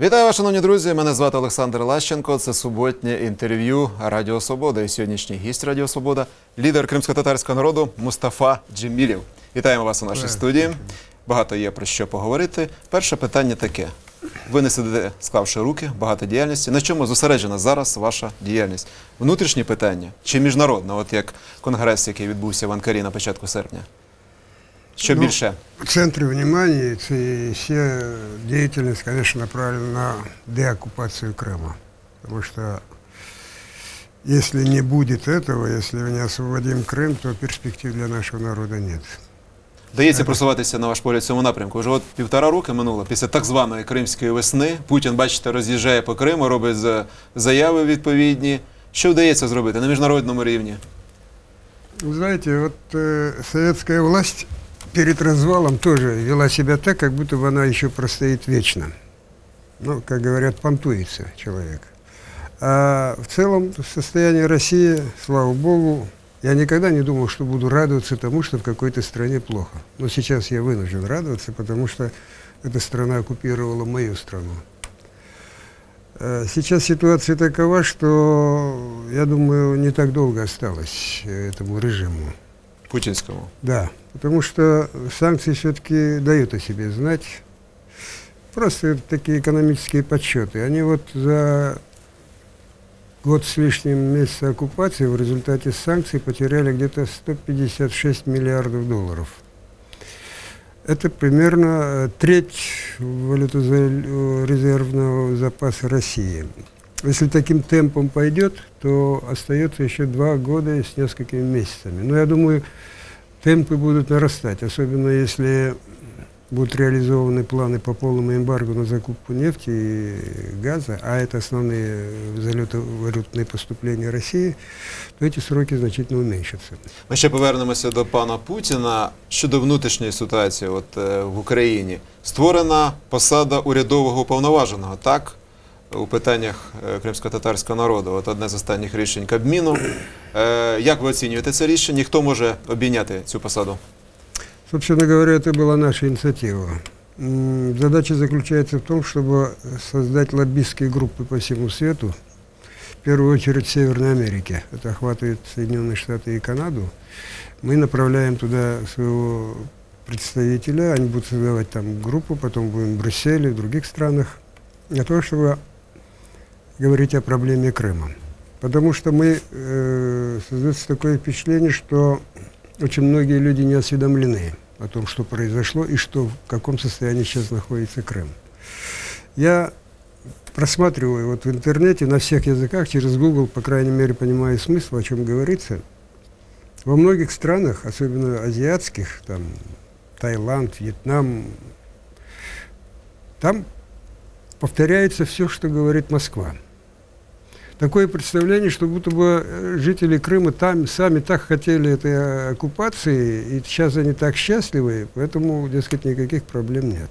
Вітаю вас, шановні друзі. Мене звати Олександр Лащенко. Це суботнє інтерв'ю Радіо Свобода. І сьогоднішній гість Радіо Свобода, лідер кримсько-татарського народу Мустафа Джемілів. Вітаємо вас у нашій студії. Багато є про що поговорити. Перше питання таке: ви не сидите, склавши руки, багато діяльності. На чому зосереджена зараз ваша діяльність? Внутрішні питання чи міжнародне, от як конгрес, який відбувся в Анкарі на початку серпня? Що Ну, більше? В центре внимания и вся деятельность, конечно, направлена на деоккупацию Крыма. Потому что если не будет этого, если мы не освободим Крым, то перспектив для нашего народа нет. Вдається просуватися на ваш погляд в цьому напрямку. Вже от півтора роки минуло після так званої кримської весни. Путін, бачите, роз'їжджає по Криму, робить за- заяви відповідні. Що вдається зробити на міжнародному рівні? Вы знаете, вот э, советская власть перед развалом тоже вела себя так, как будто бы она еще простоит вечно. Ну, как говорят, понтуется человек. А в целом состояние России, слава богу, я никогда не думал, что буду радоваться тому, что в какой-то стране плохо. Но сейчас я вынужден радоваться, потому что эта страна оккупировала мою страну. Э, Сейчас ситуация такова, что, я думаю, не так долго осталось этому режиму. Путінському. Да, потому что санкции все-таки дают о себе знать. Просто такие экономические подсчеты. Они вот за год с лишним месяца оккупации в результате санкций потеряли где-то 156 миллиардов долларов. Это примерно э, треть валютозарезервного запаса России Если таким темпом пойдет, то остается еще два года с несколькими месяцами. Но я думаю, темпы будут нарастать, особенно если будут реализованы планы по полному эмбарго на закупку нефти и газа, а это основные валютные поступления России, то эти сроки значительно уменьшатся. Ми ще повернемося до пана Путіна щодо внутрішньої ситуації от, е, в Україні. Створена посада урядового уповноваженого, так? У питаннях е, кримсько-татарського народу. От одне з останніх рішень Кабміну. Е, як ви оцінюєте це рішення? Хто може обійняти цю посаду? Собственно говоря, это была наша инициатива. М, Задача заключается в том, чтобы создать лоббистские группы по всему свету, в первую очередь в Северной Америке. Это охватывает Соединенные Штаты и Канаду. Мы направляем туда своего представителя, они будут создавать там группу, потом будем в Брюсселе, в других странах, для того, чтобы говорить о проблеме Крыма. Потому что мы, э, создается такое впечатление, что очень многие люди не осведомлены о том, что произошло и что, в каком состоянии сейчас находится Крым. Я просматриваю вот в интернете на всех языках, через Google, по крайней мере, понимаю смысл, о чем говорится. Во многих странах, особенно азиатских, там Таиланд, Вьетнам, там повторяется все, что говорит Москва. Такое представление, что будто бы э, жители Крыма там сами так хотели этой э, оккупации, и сейчас они так счастливы, поэтому, дескать, никаких проблем нет.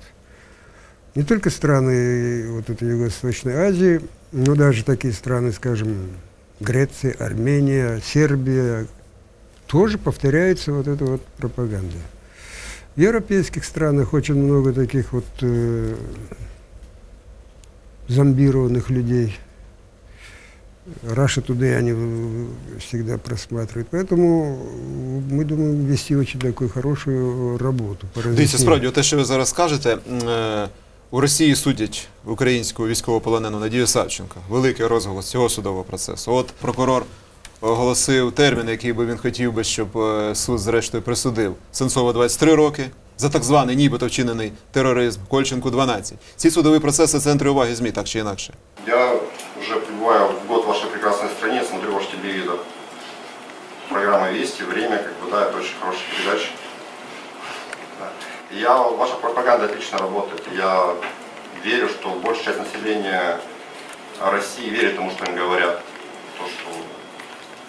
Не только страны э, вот этой Юго-Восточной Азии, но даже такие страны, скажем, Греция, Армения, Сербия, тоже повторяется вот эта вот пропаганда. В европейских странах очень много таких вот э, зомбированных людей. Раша Today они э, всегда просматривают. Поэтому э, мы думаем вести очень такую хорошую работу. по Дивіться, разъяснению. справді, те, що ви зараз кажете, м, е, у Росії судять українську військовополонену Надію Савченко. Великий розголос цього судового процесу. От прокурор оголосив термін, який би він хотів би, щоб е, суд зрештою присудив. Сенцова 23 роки за так званий нібито вчинений тероризм, Кольченку 12. Ці судові процеси центри уваги ЗМІ, так чи інакше. Я уже пребываю в Программа «Вести», «Время», как бы, да, это очень хорошая передача. Я, ваша пропаганда отлично работает. Я верю, что большая часть населения России верит тому, что им говорят. То, что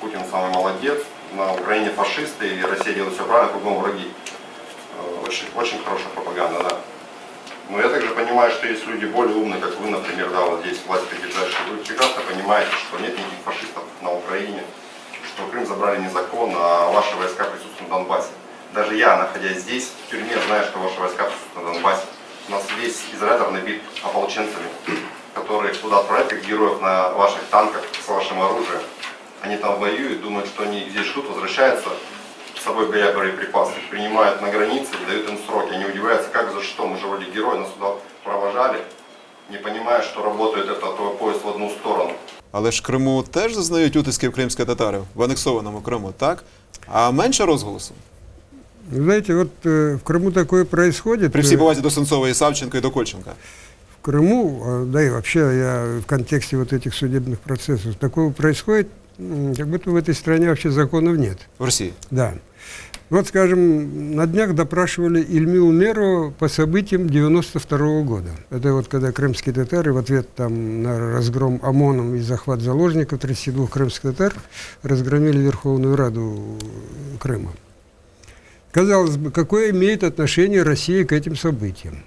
Путин самый молодец, на Украине фашисты, и Россия делает все правильно, кругом враги. Э, Очень, очень хорошая пропаганда, да. Но я также понимаю, что есть люди более умные, как вы, например, да, вот здесь власть придержащие. Вы прекрасно понимаете, что нет никаких фашистов на Украине, что Крым забрали незаконно, а ваши войска присутствуют на Донбассе. Даже я, находясь здесь, в тюрьме, знаю, что ваши войска присутствуют на Донбассе. У нас весь изолятор набит ополченцами, которые туда отправляют как героев на ваших танках с вашим оружием. Они там воюют, думают, что они здесь ждут, возвращаются с собой горя боеприпасы, принимают на границе, дают им сроки. Они удивляются, как за что, мы же вроде герои, нас сюда провожали, не понимая, что работает этот твой поезд в одну сторону. Але ж Криму теж зазнають утисків кримських татарів в анексованому Криму, так? А менше розголосу. Вы Знаете, вот э, в Крыму такое происходит. При всій э, повазі до Сенцова і Савченко і до Кольченка. в Крыму, а, да и вообще я в контексте вот этих судебных процессов, такого происходит, м, как будто в этой стране вообще законов нет. В Росії. Да. Вот, скажем, на днях допрашивали Ильму Умерова по событиям 92 года. Это вот когда крымские татары в ответ там, на разгром ОМОНом и захват заложников 32 крымских татар разгромили Верховную Раду Крыма. Казалось бы, какое имеет отношение Россия к этим событиям?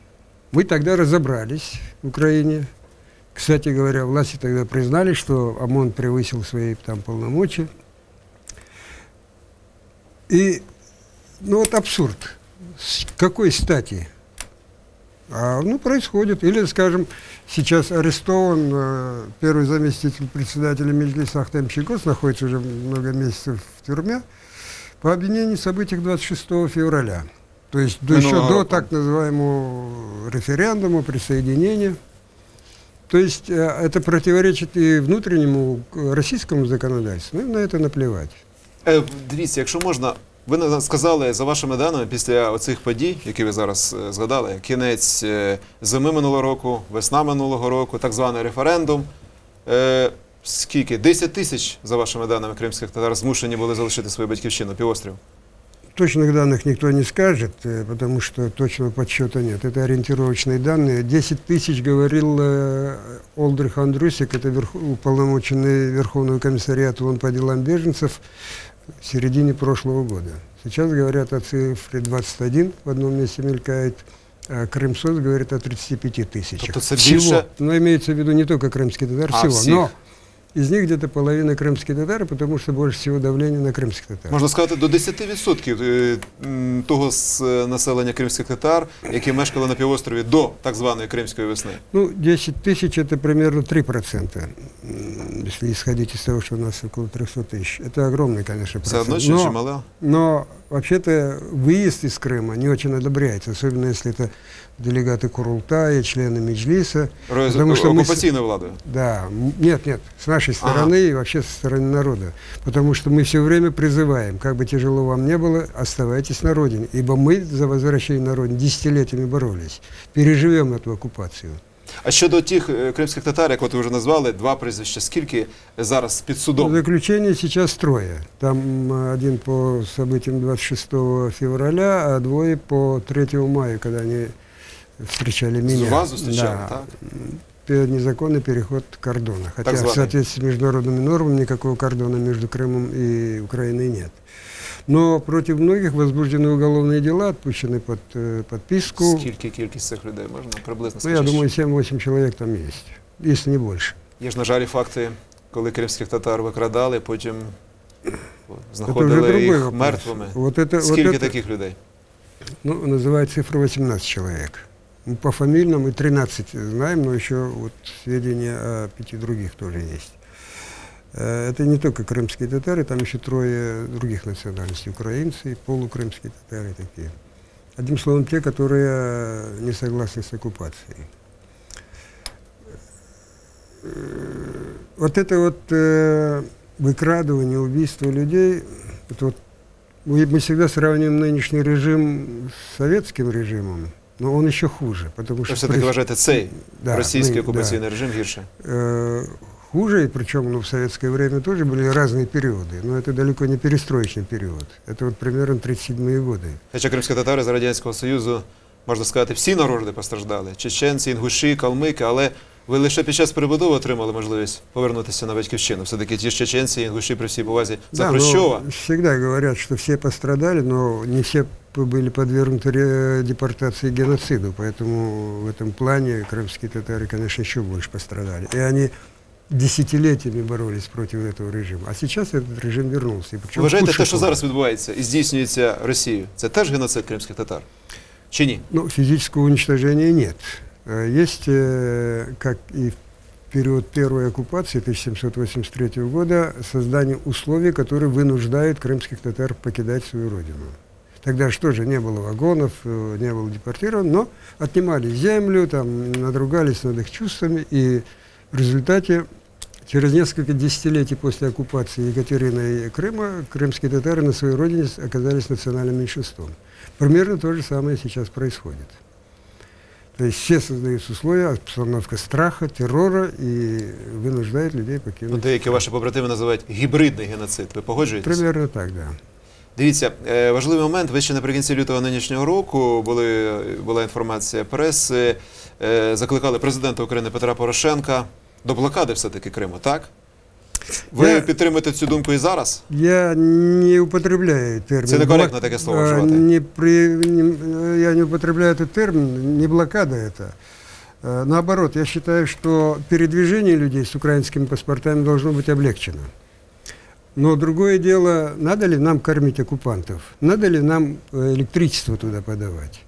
Мы тогда разобрались в Украине. Кстати говоря, власти тогда признали, что ОМОН превысил свои там полномочия. И, ну вот абсурд. С какой стати? А, ну, происходит. Или, скажем, сейчас арестован э, первый заместитель председателя Меджлиса Ахтем находится уже много месяцев в тюрьме, по обвинению в событиях 26 февраля. То есть до, еще Минулого до року. так называемого референдума, присоединения. То есть э, это противоречит и внутреннему э, российскому законодательству, ну, и на это наплевать. Е, дивіться, якщо можна, ви на- сказали за вашими даними після оцих подій, які ви зараз е, згадали, кінець е, зими минулого року, весна минулого року, так званий референдум. Е, скільки? 10 тисяч, за вашими даними, кримських татар змушені були залишити свою батьківщину, півострів. Точных данных никто не скажет, э, потому что точного подсчета нет. Это ориентировочные данные. 10 тысяч говорил э, Олдрих Андрусик, это верх- уполномоченный Верховного комиссариата ООН по делам беженцев В середине прошлого года. Сейчас говорят о цифре 21, в одном месте мелькает. А Крымсоц говорит о 35 тысячах. Тобто це Всего. Но имеется в виду не только крымские татар, А, всего. всех. Но из них где-то половина крымские татары, потому что больше всего давление на крымских татар. Можна сказати, до 10% е, м, того з е, населення кримських татар, які мешкали на півострові до так званої Кримської весни. Ну, 10 тысяч это примерно 3%, м, если исходить из того, что у нас около 300 тысяч. Это огромный, конечно, Все процент. одно ще но, чимало. но вообще-то выезд из Крыма не очень одобряется, особенно если это делегаты Курултая, члены Меджлиса. Роз- Потому что мы с- Окупаційною владою. Да, нет, нет, с нашей Ага. стороны и вообще со стороны народа. Потому что мы все время призываем, как бы тяжело вам не было, оставайтесь на родине. Ибо мы за возвращение на родину десятилетиями боролись. Переживем эту оккупацию. А щодо тих е, кримських татар, як от ви вже назвали, два прізвища, скільки зараз під судом? Заключение сейчас трое. Там м, один по событиям 26 февраля, а двое по 3 мая, когда они встречали меня. Вас зустрічали, Да. так? Пе- Незаконный переход кордона. Хотя Так в званый. соответствии с международными нормами никакого кордона между Крымом и Украиной нет. Но против многих возбуждены уголовные дела, отпущены под э, подписку. Скільки кількість цих людей можна приблизно Ну, я скажіть? думаю, 7-8 человек там есть, если не больше. Є ж, на жаль, і факти, коли кримських татар викрадали, потім о, Это уже знаходили другой їх вопрос. мертвими. Вот это, вот Скільки это- таких людей? Ну, называют цифру 18 человек. Ну, По фамильным и 13 знаем, но еще вот сведения о пяти других тоже есть. Э, Это не только крымские татары, там еще трое других национальностей. Украинцы, полукрымские татары такие. Одним словом, те, которые э, не согласны с оккупацией. Э, Вот это вот э, выкрадывание, убийство людей, это вот мы, мы всегда сравниваем нынешний режим с советским режимом, но он еще хуже, потому Ви что все-таки при- вважаєте цей Да, російський ны- окупаційний режим гірше? э, хуже, и причем ну, в советское время тоже были разные периоды, но это далеко не перестроечный период. Это вот примерно 37-е годы. Хоча кримські татари з Радянського Союзу, можна сказати, всі народи постраждали. Чеченці, інгуші, калмики, але ви лише під час перебудови отримали можливість повернутися на батьківщину. Все-таки ті ж чеченці, інгуші при всій повазі за Да, но Хрущова. всегда говорят, что все пострадали, но не все п- были подвергнуты ре- депортации и геноциду, поэтому в этом плане крымские татары, конечно, еще больше пострадали. И они десятилетиями боролись против этого режима. А сейчас этот режим вернулся. И причем в Вважаєте, худшей те, що форме. зараз відбувається і здійснюється Росією, це теж геноцид кримських татар? Чи ні? Ну, физического уничтожения нет. Э, Есть, э, как и в период первой оккупации 1783 года, создание условий, которые вынуждают крымских татар покидать свою родину. Тогда что же, не было вагонов, э, не было депортирован, но отнимали землю, там, надругались над их чувствами, и в результате через несколько десятилетий после оккупации Екатерины и Крыма крымские татары на своей родине с- оказались национальным меньшинством. Примерно то же самое сейчас происходит. То есть все создаются условия, обстановка страха, террора и вынуждает людей Ну, покинуть. деякі ваші побратими називають гібридний геноцид. Ви погоджуєтесь? Примерно так, да. Дивіться, е, важливий момент. Ви ще наприкінці лютого нинішнього року були, була інформація преси, е, закликали президента України Петра Порошенка до блокади все-таки Криму, так? Ви Я- підтримуєте цю думку і зараз? Я не употребляю термин. Це некоректно блок- таке слово а, вживати. Не при, не- я не употребляю этот термин, не блокада это. Э, Наоборот, я считаю, что передвижение людей с украинскими паспортами должно быть облегчено. Но другое дело, надо ли нам кормить оккупантов? Надо ли нам э, электричество туда подавать?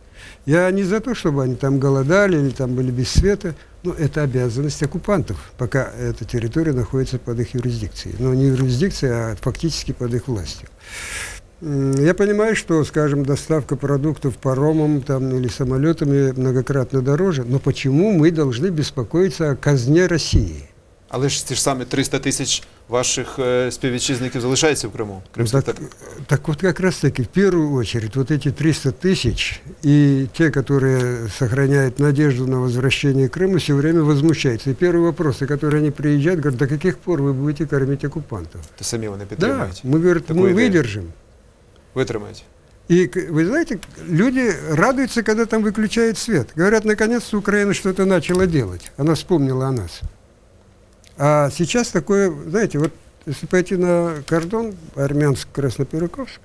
Я не за то, чтобы они там голодали или там были без света, но это обязанность оккупантов, пока эта территория находится под их юрисдикцией. Но не юрисдикцией, а фактически под их властью. Я понимаю, что, скажем, доставка продуктов паромом там, или самолетами многократно дороже, но почему мы должны беспокоиться о казне России? Але ж ті ж самі 300 тисяч ваших е, співвітчизників залишаються в Криму. Ну, Кримських так, татар. так вот как раз таки в первую очередь вот эти 300 тысяч и те, которые сохраняют надежду на возвращение Крыма, все время возмущаются. И первый вопрос, и которые они приезжают, говорят, до каких пор вы будете кормить оккупантов? То самі вони Да, підтримують. мы, говорят, Такую мы идею. выдержим. Витримають. И к- вы знаете, люди радуются, когда там выключают свет. Говорят, наконец-то Украина что-то начала делать. Она вспомнила о нас. А сейчас такое, знаете, вот если пойти на кордон армянско-красноперекопск,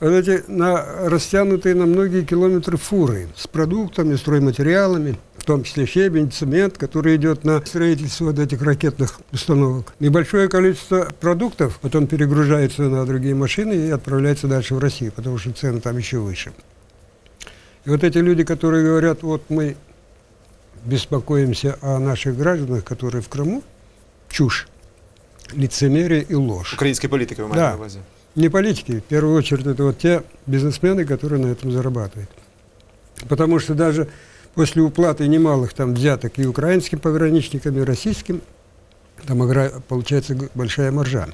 вот эти на, растянутые на многие километры фуры с продуктами, стройматериалами, в том числе щебень, цемент, который идет на строительство вот этих ракетных установок. Небольшое количество продуктов потом перегружается на другие машины и отправляется дальше в Россию, потому что цены там еще выше. И вот эти люди, которые говорят, вот мы беспокоимся о наших гражданах, которые в Крыму, чушь, лицемерие и ложь. Українські політики ви маєте Да. на увазі. Не политики, в первую очередь это вот те бизнесмены, которые на этом зарабатывают. Потому что даже после уплаты немалых там взяток и украинским пограничникам, и российским, там игра- получается г- большая маржа.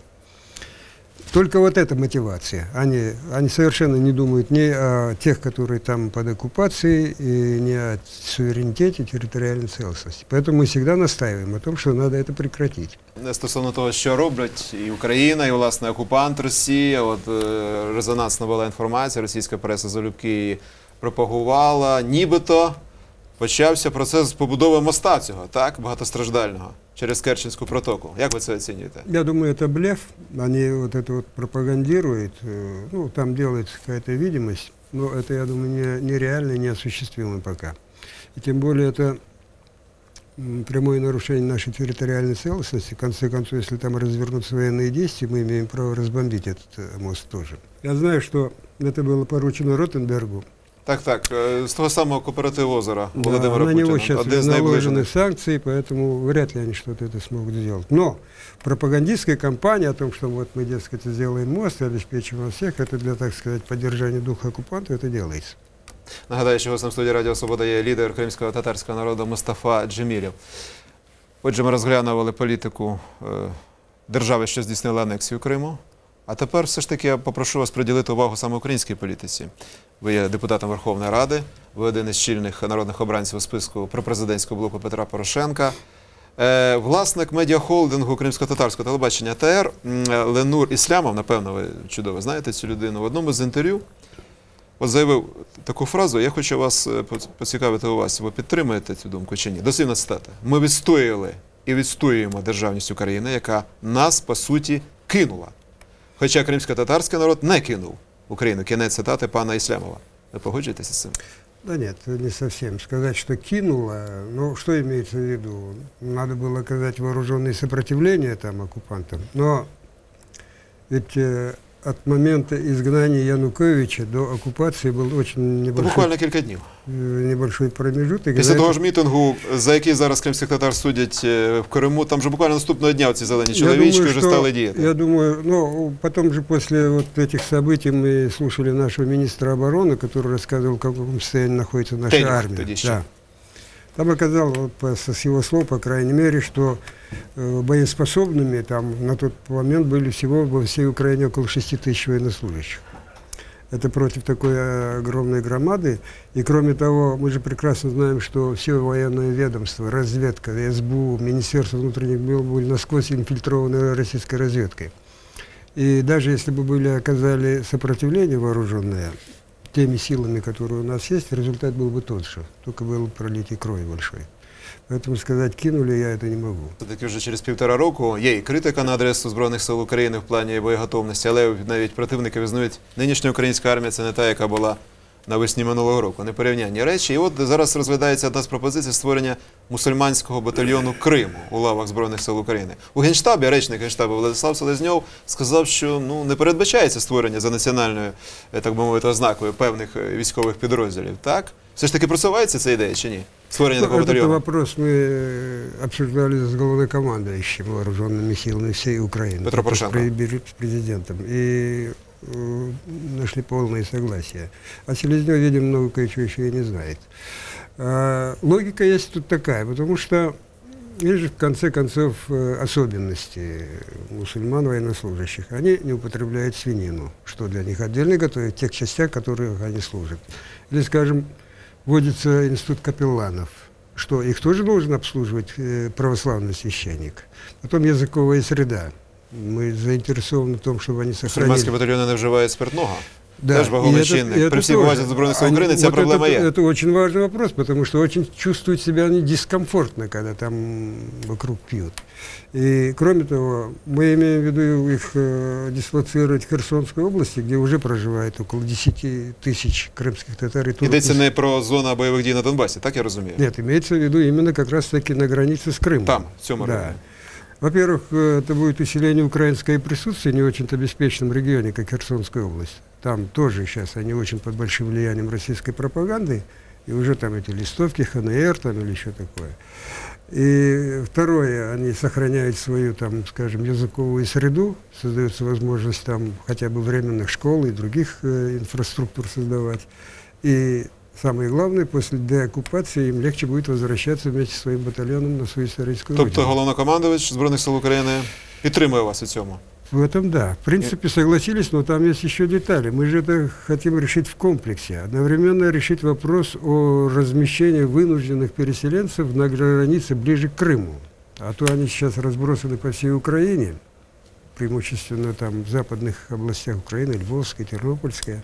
Только вот эта мотивация. Они, они совершенно не думают ни о тех, которые там под оккупацией, и ни о суверенитете, территориальной целостности. Поэтому мы всегда настаиваем о том, что надо это прекратить. Не Стосовно того, що роблять і Україна, і власне окупант Росія. От е, резонансна була інформація, російська преса залюбки її пропагувала. Нібито почався процес побудови моста цього, так, багатостраждального через Керченську протоку. Як ви це оцінюєте? Я думаю, это блеф. Они вот это вот пропагандируют. э, Ну, там делается какая-то видимость. Но это, я думаю, не, нереально неосуществимо пока. И тем более это прямое нарушение нашей территориальной целостности. В конце концов, если там развернутся военные действия, мы имеем право разбомбить этот мост тоже. Я знаю, что это было поручено Ротенбергу. Так, так, е, з того самого кооперативу озера Да, Володимира на Путіна. него сейчас один з наложены найближених. санкции, поэтому вряд ли они что-то это смогут сделать. Но пропагандистская кампания о том, что вот мы, дескать, сделаем мост и обеспечим вас всех, это для, так сказать, поддержания духа оккупанта, это делается. Нагадаю, що гостем студії Радіо Свобода є лідер кримського татарського народу Мустафа Джемілєв. Отже, ми розглянували політику е, держави, що здійснила анексію Криму. А тепер все ж таки я попрошу вас приділити увагу саме українській політиці. Ви є депутатом Верховної Ради, ви один із чільних народних обранців у списку пропрезидентського блоку Петра Порошенка. Е, власник медіахолдингу кримсько-татарського телебачення ТР Ленур Іслямов, напевно, ви чудово знаєте цю людину, в одному з інтерв'ю заявив таку фразу, я хочу вас е, поцікавити у вас, ви підтримуєте цю думку чи ні? Дослівна цитата. Ми відстояли і відстоюємо державність України, яка нас, по суті, кинула. Хоча кримсько-татарський народ не кинув Україну. Кінець цитати пана Іслямова. Ви погоджуєтеся з цим? Да нет, не совсем. Сказать, что кинуло, ну, что имеется в виду? Надо было оказать вооруженное сопротивление там оккупантам. Но ведь э, от момента изгнания Януковича до оккупации был очень То небольшой, буквально кілька днів. э, небольшой промежуток. Після За того это- ж мітингу, за який зараз кримських татар судять е, в Криму, там же буквально наступного дня ці зелені Я чоловічки думаю, вже что- стали діяти. Я думаю, ну, потом же после вот этих событий мы слушали нашего министра обороны, который рассказывал, в каком состоянии находится наша Тенев армия. тогда еще. Да. Там оказалось, с его слов, по крайней мере, что э, боеспособными там на тот момент были всего во всей Украине около 6 тысяч военнослужащих. Это против такой э, огромной громады. И кроме того, мы же прекрасно знаем, что все военные ведомства, разведка, СБУ, Министерство внутренних дел были насквозь инфильтрованы российской разведкой. И даже если бы были оказали сопротивление вооруженное теми силами, которые у нас есть, результат был бы тот же, только был бы пролитий крови большой. Поэтому сказать, кинули я это не могу. Таки вже через півтора року є і критика на адресу Збройних сил України в плані боєготовності, але навіть противники визнають, нинішня українська армія це не та, яка була навесні минулого року. Непорівнянні речі. І от зараз розглядається одна з пропозицій створення мусульманського батальйону Криму у лавах Збройних сил України. У Генштабі речник Генштабу Владислав Селезньов сказав, що ну не передбачається створення за національною, е, так би мовити, ознакою певних е, військових підрозділів. Так? Все ж таки просувається ця ідея чи ні? Створення такого Ну, Этот батальйону? вопрос мы э, обсуждали с главнокомандующим вооруженными силами всей Украины. Петро только с Порошенко. пре- с президентом. И э, нашли полное согласие. А Селезнев, видимо, много кое-чего еще и не знает. А, логика есть тут такая, потому что есть же в конце концов э, особенности мусульман военнослужащих. Они не употребляют свинину, что для них отдельно готовят тех частях, в которых они служат. Или, скажем, вводится институт капелланов, что их тоже должен обслуживать э, православный священник. Потом языковая среда. Мы заинтересованы в том, чтобы они сохранили... Мусульманські батальйони не вживають спиртного. Да, Теж и вагомий это- чинник. и это При всій тоже. повазі до Збройних сил Они- України ця вот проблема это, є. Это очень важный вопрос, потому что очень чувствуют себя они дискомфортно, когда там вокруг пьют. И кроме того, мы имеем в виду их э, дислоцировать в Херсонской области, где уже проживает около 10 тысяч крымских татар и турок. Йдеться не про зону бойових дій на Донбасі, так я розумію? Нет, имеется в виду именно как раз-таки на границе с Крымом. Там, в цьому Да. Во-первых, э, это будет усиление украинского присутствия в не очень-то обеспеченном регионе, как Херсонская область. Там тоже сейчас они очень под большим влиянием российской пропаганды, и уже там эти листовки, ХНР там или еще такое. И второе, они сохраняют свою, там, скажем, языковую среду, создается возможность там хотя бы временных школ и других э, инфраструктур создавать. И самое главное, после деоккупации им легче будет возвращаться вместе со своим батальоном на свою историческую Тобто родину. головнокомандувач Збройних сил України підтримує вас у цьому. В этом да. В принципе, согласились, но там есть еще детали. Мы же это хотим решить в комплексе. Одновременно решить вопрос о размещении вынужденных переселенцев на границе ближе к Крыму. А то они сейчас разбросаны по всей Украине, преимущественно там в западных областях Украины, Львовская, Тернопольская.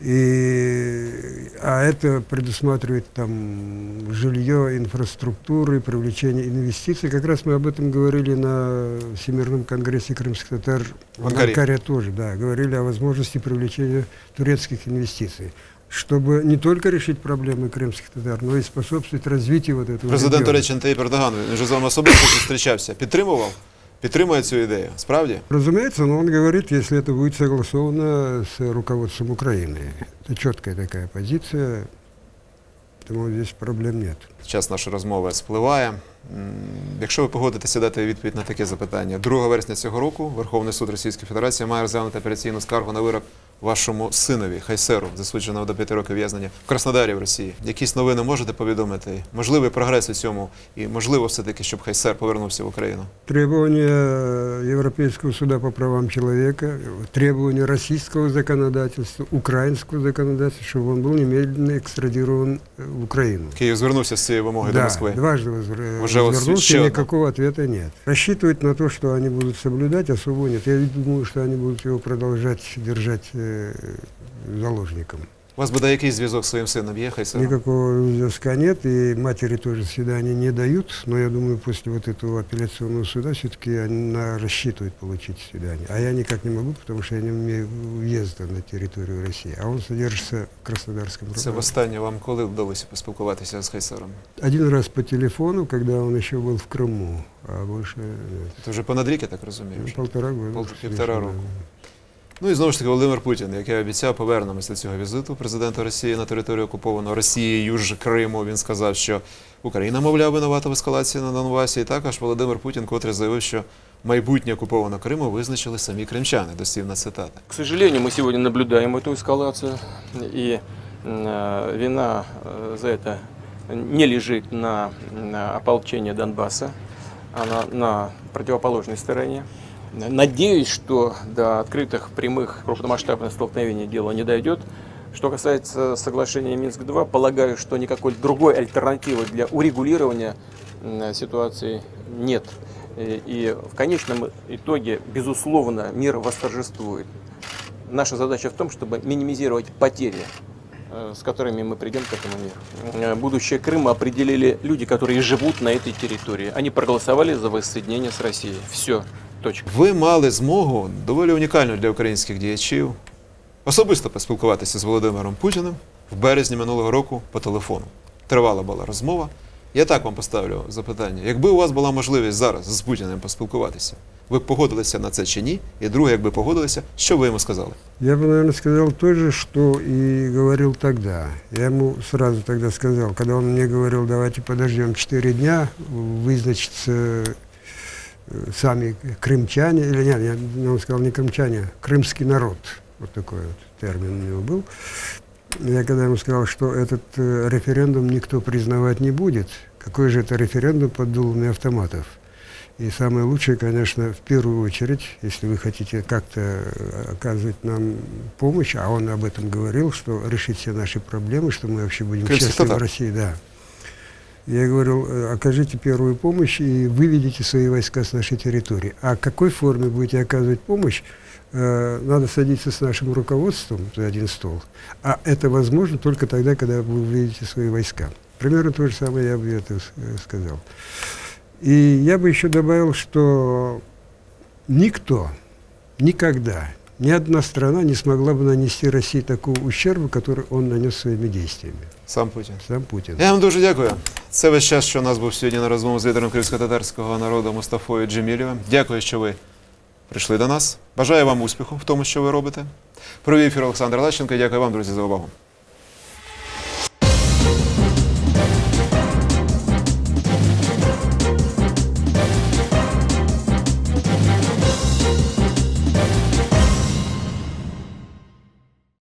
И, а это предусматривает там жилье, инфраструктуры, привлечение инвестиций. Как раз мы об этом говорили на Всемирном конгрессе крымских татар В Анкаре. тоже, да, говорили о возможности привлечения турецких инвестиций, чтобы не только решить проблемы крымских татар, но и способствовать развитию вот этого Президент региона. Туреччини Таїп Ердоган, він вже з вами особисто зустрічався. Підтримував? Підтримує цю ідею. Справді? Разумеется, но он говорит, если это будет согласовано с руководством Украины. Это четкая такая позиция, поэтому здесь проблем нет. Час нашої розмови спливає. М, Якщо ви погодитеся дати відповідь на таке запитання, 2 вересня цього року Верховний суд Російської Федерації має розглянути апеляційну скаргу на вирок вашому синові Хайсеру, засудженого до 5 років в'язнення в Краснодарі в Росії. Якісь новини можете повідомити? Можливий прогрес у цьому і можливо все-таки, щоб Хайсер повернувся в Україну? Требования Европейского суда по правам человека, требования российского законодательства, украинского законодательства, чтобы он был немедленно экстрадирован э, в Украину. Київ звернувся з цією вимогою до Да, Москви. дважды возр- Уже вот возвернулся, еще и одно. никакого ответа нет. Рассчитывать на то, что они будут соблюдать, особо нет. Я думаю, что они будут его продолжать держать э, заложником. У вас буде якийсь зв'язок з своїм сином є, Хайсером? Никакого зв'язка нет, и матери тоже свидания не дают, но я думаю, после вот этого апелляционного суда все-таки она рассчитывает получить свидание. А я никак не могу, потому что я не умею въезда на территорию России, а он содержится в Краснодарском Це крае. востаннє вам коли вдалося поспілкуватися з Хайсером? Один раз по телефону, когда он еще был в Крыму, а больше нет. Це вже понад рік, я так розумію. Ну, вже. полтора года. Пол- с полтора лишним, року. да. Ну і знову ж таки Володимир Путін, як я обіцяв, повернемось до цього візиту президента Росії на територію окупованого Росією ж Криму. Він сказав, що Україна, мовляв, винувата в ескалації на Донбасі. І також Володимир Путін, котрий заявив, що майбутнє окупованого Криму визначили самі кримчани. Дослівна цитата. К сожалению, мы сегодня наблюдаем эту эскалацию, и э, вина э, за это не лежит на, на ополчение Донбасса, она на противоположной стороне. Надеюсь, что до открытых прямых крупномасштабных столкновений дело не дойдет. Что касается соглашения Минск-2, полагаю, что никакой другой альтернативы для урегулирования ситуации нет. И, и в конечном итоге, безусловно, мир восторжествует. Наша задача в том, чтобы минимизировать потери, э, с которыми мы придем к этому миру. Э, Будущее Крыма определили люди, которые живут на этой территории. Они проголосовали за воссоединение с Россией. Все. Точка. Ви мали змогу доволі унікальну для українських діячів особисто поспілкуватися з Володимиром Путіним в березні минулого року по телефону. Тривала була розмова. Я так вам поставлю запитання: якби у вас була можливість зараз з Путіним поспілкуватися, ви б погодилися на це чи ні? І друге, якби погодилися, що ви йому сказали? Я бы, наверное, сказал то же, что и говорил тогда. Я ему сразу тогда сказал, когда он мне говорил, давайте подождем 4 дня, вызначатся э, сами крымчане, или нет, я- он сказал не крымчане, а крымский народ. Вот такой вот термин у него был. Я когда ему сказал, что этот э, референдум никто признавать не будет, какой же это референдум под дулами автоматов? И самое лучшее, конечно, в первую очередь, если вы хотите как-то э, оказывать нам помощь, а он об этом говорил, что решить все наши проблемы, что мы вообще будем счастливы в. России, да. Я говорил, э, окажите первую помощь и выведите свои войска с нашей территории. А какой форме будете оказывать помощь, э, надо садиться с нашим руководством за один стол. А это возможно только тогда, когда вы выведете свои войска. Примерно то же самое я бы это э, сказал. И я бы еще добавил, что никто, никогда, ни одна страна не смогла бы нанести России такого ущерба, который он нанес своими действиями. Сам Путін. Сам Путин. Я вам дуже дякую. Це весь час, що у нас був сьогодні на розмову з лідером кримсько-татарського народу Мустафою Джемілєвим. Дякую, що ви прийшли до нас. Бажаю вам успіху в тому, що ви робите. Провів ефір Олександр Лащенко. і Дякую вам, друзі, за увагу.